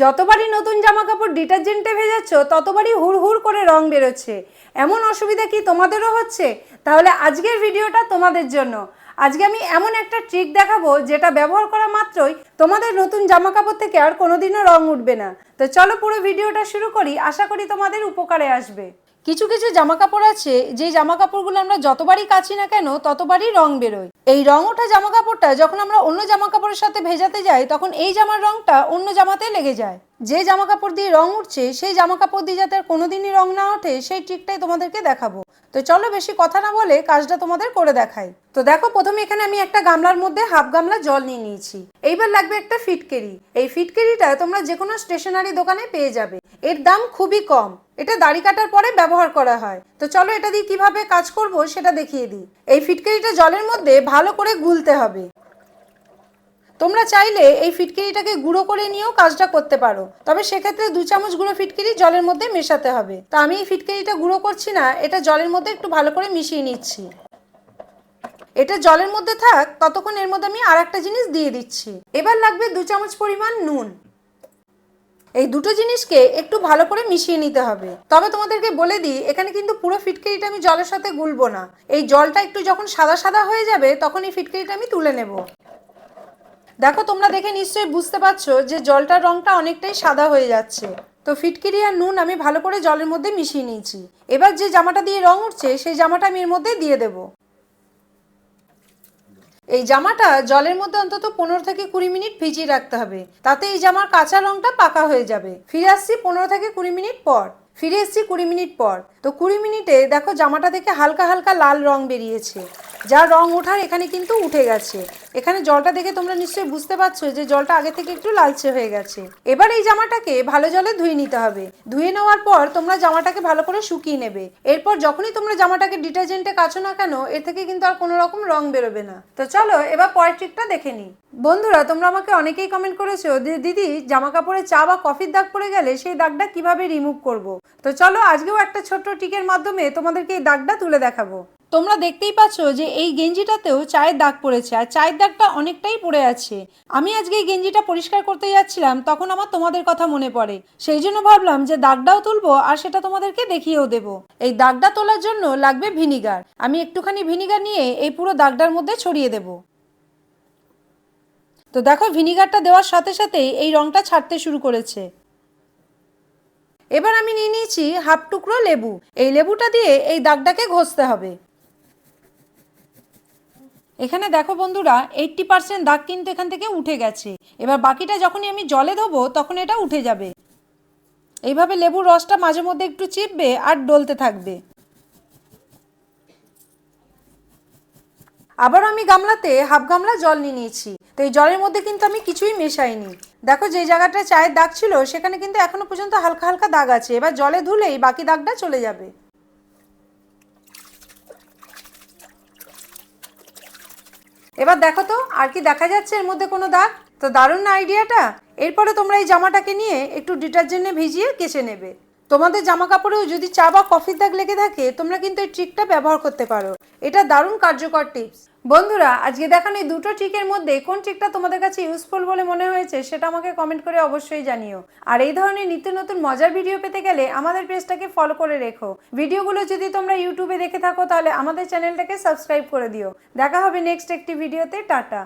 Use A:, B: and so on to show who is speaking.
A: যতবারই নতুন জামা কাপড় ডিটারজেন্টে ভেজাচ্ছ, ততবারই হুড় হুড় করে রং বেরোচ্ছে। এমন অসুবিধা কি তোমাদেরও হচ্ছে? তাহলে আজকের ভিডিওটা তোমাদের জন্য। আজকে আমি এমন একটা ট্রিক দেখাবো যেটা ব্যবহার করা মাত্রই তোমাদের নতুন জামা কাপড় থেকে আর কোনোদিনও রং উঠবে না। তো চলো পুরো ভিডিওটা শুরু করি। আশা করি তোমাদের উপকারে আসবে। কিছু কিছু জামা কাপড় আছে যে জামা কাপড়গুলো আমরা যতবারই কাচি না কেন, ততবারই রং বেরোয়। এই রং ওঠা জামা কাপড়টা যখন আমরা অন্য জামা কাপড়ের সাথে ভেজাতে যাই, তখন এই জামার রংটা অন্য জামাতে লেগে যায়। যে জামা কাপড় দিয়ে রং উঠছে, সেই জামা কাপড় দিয়ে যাতে কোনোদিনই রং না ওঠে, সেই ট্রিকটাই তোমাদেরকে দেখাবো। তো চলো বেশি কথা না বলে কাজটা তোমাদের করে দেখাই। তো দেখো, প্রথমে এখানে আমি একটা গামলার মধ্যে হাফ গামলা জল নিয়ে নিয়েছি। এইবার লাগবে একটা ফিটকেরি। এই ফিটকেরিটা তোমরা যে কোনো স্টেশনারি দোকানে পেয়ে যাবে। এর দাম খুবই কম। এটা দাড়ি কাটার পরে ব্যবহার করা হয়। তো চলো এটা দিয়ে কীভাবে কাজ করব সেটা দেখিয়ে দিই। এই ফিটকেরিটা জলের মধ্যে ভালো করে গুলতে হবে। তোমরা চাইলে এই ফিটকিরিটাকে গুঁড়ো করে নিয়েও কাজটা করতে পারো। তবে সেক্ষেত্রে দু চামচ গুঁড়ো ফিটকিরি জলের মধ্যে মেশাতে হবে। তা আমি এই ফিটকিরিটা গুঁড়ো করছি না, এটা জলের মধ্যে একটু ভালো করে মিশিয়ে নিচ্ছি। এটা জলের মধ্যে থাক, ততক্ষণ এর মধ্যে আমি আর একটা জিনিস দিয়ে দিচ্ছি। এবার লাগবে দু চামচ পরিমাণ নুন। এই দুটো জিনিসকে একটু ভালো করে মিশিয়ে নিতে হবে। তবে তোমাদেরকে বলে দিই, এখানে কিন্তু পুরো ফিটকিরিটা আমি জলের সাথে গুলবো না। এই জলটা একটু যখন সাদা সাদা হয়ে যাবে তখন এই ফিটকিরিটা আমি তুলে নেব। দেখো, তোমরা দেখে নিশ্চয়ই বুঝতে পারছ যে জলটার রংটা অনেকটাই সাদা হয়ে যাচ্ছে। তো ফিটকিরি আর নুন আমি ভালো করে জলের মধ্যে মিশিয়ে নিয়েছি। এবার যে জামাটা দিয়ে রং উঠছে, সেই জামাটা আমি এর মধ্যে দিয়ে দেব। এই জামাটা জলের মধ্যে অন্তত পনেরো থেকে কুড়ি মিনিট ভিজিয়ে রাখতে হবে। তাতে এই জামার কাঁচা রংটা পাকা হয়ে যাবে। ফিরে আসছি পনেরো থেকে কুড়ি মিনিট পর। ফিরে এসছি কুড়ি মিনিট পর। তো কুড়ি মিনিটে দেখো জামাটা থেকে হালকা হালকা লাল রং বেরিয়েছে। যা রং ওঠার এখানে কিন্তু উঠে গেছে। এখানে জলটা দেখে তোমরা নিশ্চয়ই বুঝতে পারছ যে জলটা আগে থেকে একটু লালচে হয়ে গেছে। এবার এই জামাটাকে ভালো জলে ধুয়ে নিতে হবে। ধুয়ে নেওয়ার পর তোমরা জামাটাকে ভালো করে শুকিয়ে নেবে। এরপর যখনই তোমরা জামাটাকে ডিটারজেন্টে কাছো না কেন, এর থেকে কিন্তু আর কোনো রকম রং বেরোবে না। তো চলো এবার পরের ট্রিকটা দেখে নিই। বন্ধুরা, তোমরা আমাকে অনেকেই কমেন্ট করেছ দিদি জামা কাপড়ে চা বা কফির দাগ পড়ে গেলে সেই দাগটা কীভাবে রিমুভ করব? তো চলো আজকেও একটা ছোট্ট টিকের মাধ্যমে তোমাদেরকে এই দাগটা তুলে দেখাবো। তোমরা দেখতেই পাচ্ছ যে এই গেঞ্জিটাতেও চায়ের দাগ পড়েছে, আর চায়ের দাগটা অনেকটাই পড়ে আছে। আমি আজকে এই গেঞ্জিটা পরিষ্কার করতে যাচ্ছিলাম, তখন আমার তোমাদের কথা মনে পড়ে। সেই জন্য ভাবলাম যে দাগটাও তুলবো, আর সেটা তোমাদেরকে দেখিয়েও দেবো। এই দাগটা তোলার জন্য লাগবে ভিনিগার। আমি একটুখানি ভিনিগার নিয়ে এই পুরো দাগটার মধ্যে ছড়িয়ে দেবো। তো দেখো, ভিনিগারটা দেওয়ার সাথে সাথেই এই রংটা ছাড়তে শুরু করেছে। এবার আমি নিয়ে নিয়েছি হাফ টুকরো লেবু। এই লেবুটা দিয়ে এই দাগটাকে ঘষতে হবে। এখানে দেখো বন্ধুরা এইটটি পার্সেন্ট দাগ কিন্তু এখান থেকে উঠে গেছে। এবার বাকিটা যখনই আমি জলে ধোবো, তখন এটা উঠে যাবে। এইভাবে লেবুর রসটা মাঝে মধ্যে একটু চিপবে আর ডলতে থাকবে। আবার আমি গামলাতে হাফ গামলা জল নিয়ে নিয়েছি। তো এই জলের মধ্যে কিন্তু আমি কিছুই মেশাইনি। দেখো যে জায়গাটা চায়ের দাগ ছিল, সেখানে কিন্তু এখনও পর্যন্ত হালকা হালকা দাগ আছে। এবার জলে ধুলেই বাকি দাগটা চলে যাবে। এবার দেখো তো, আর কি দেখা যাচ্ছে এর মধ্যে কোনো দাগ? তো দারুণ না আইডিয়াটা এরপরে তোমরা এই জামাটাকে নিয়ে একটু ডিটারজেন্টে ভিজিয়ে কেচে নেবে। তোমাদের জামা কাপড়েও যদি চা বা কফির দাগ লেগে থাকে, তোমরা কিন্তু এই ট্রিকটা ব্যবহার করতে পারো। এটা দারুণ কার্যকর টিপস বন্ধুরা, আজকে দেখানো এই দুটো ট্রিকের মধ্যে কোন ট্রিকটা তোমাদের কাছে ইউজফুল বলে মনে হয়েছে সেটা আমাকে কমেন্ট করে অবশ্যই জানিও। আর এই ধরনের নিত্য নতুন মজার ভিডিও পেতে গেলে আমাদের পেজটাকে ফলো করে রেখো। ভিডিওগুলো যদি তোমরা ইউটিউবে দেখে থাকো, তাহলে আমাদের চ্যানেলটাকে সাবস্ক্রাইব করে দিও। দেখা হবে নেক্সট একটি ভিডিওতে টাটা।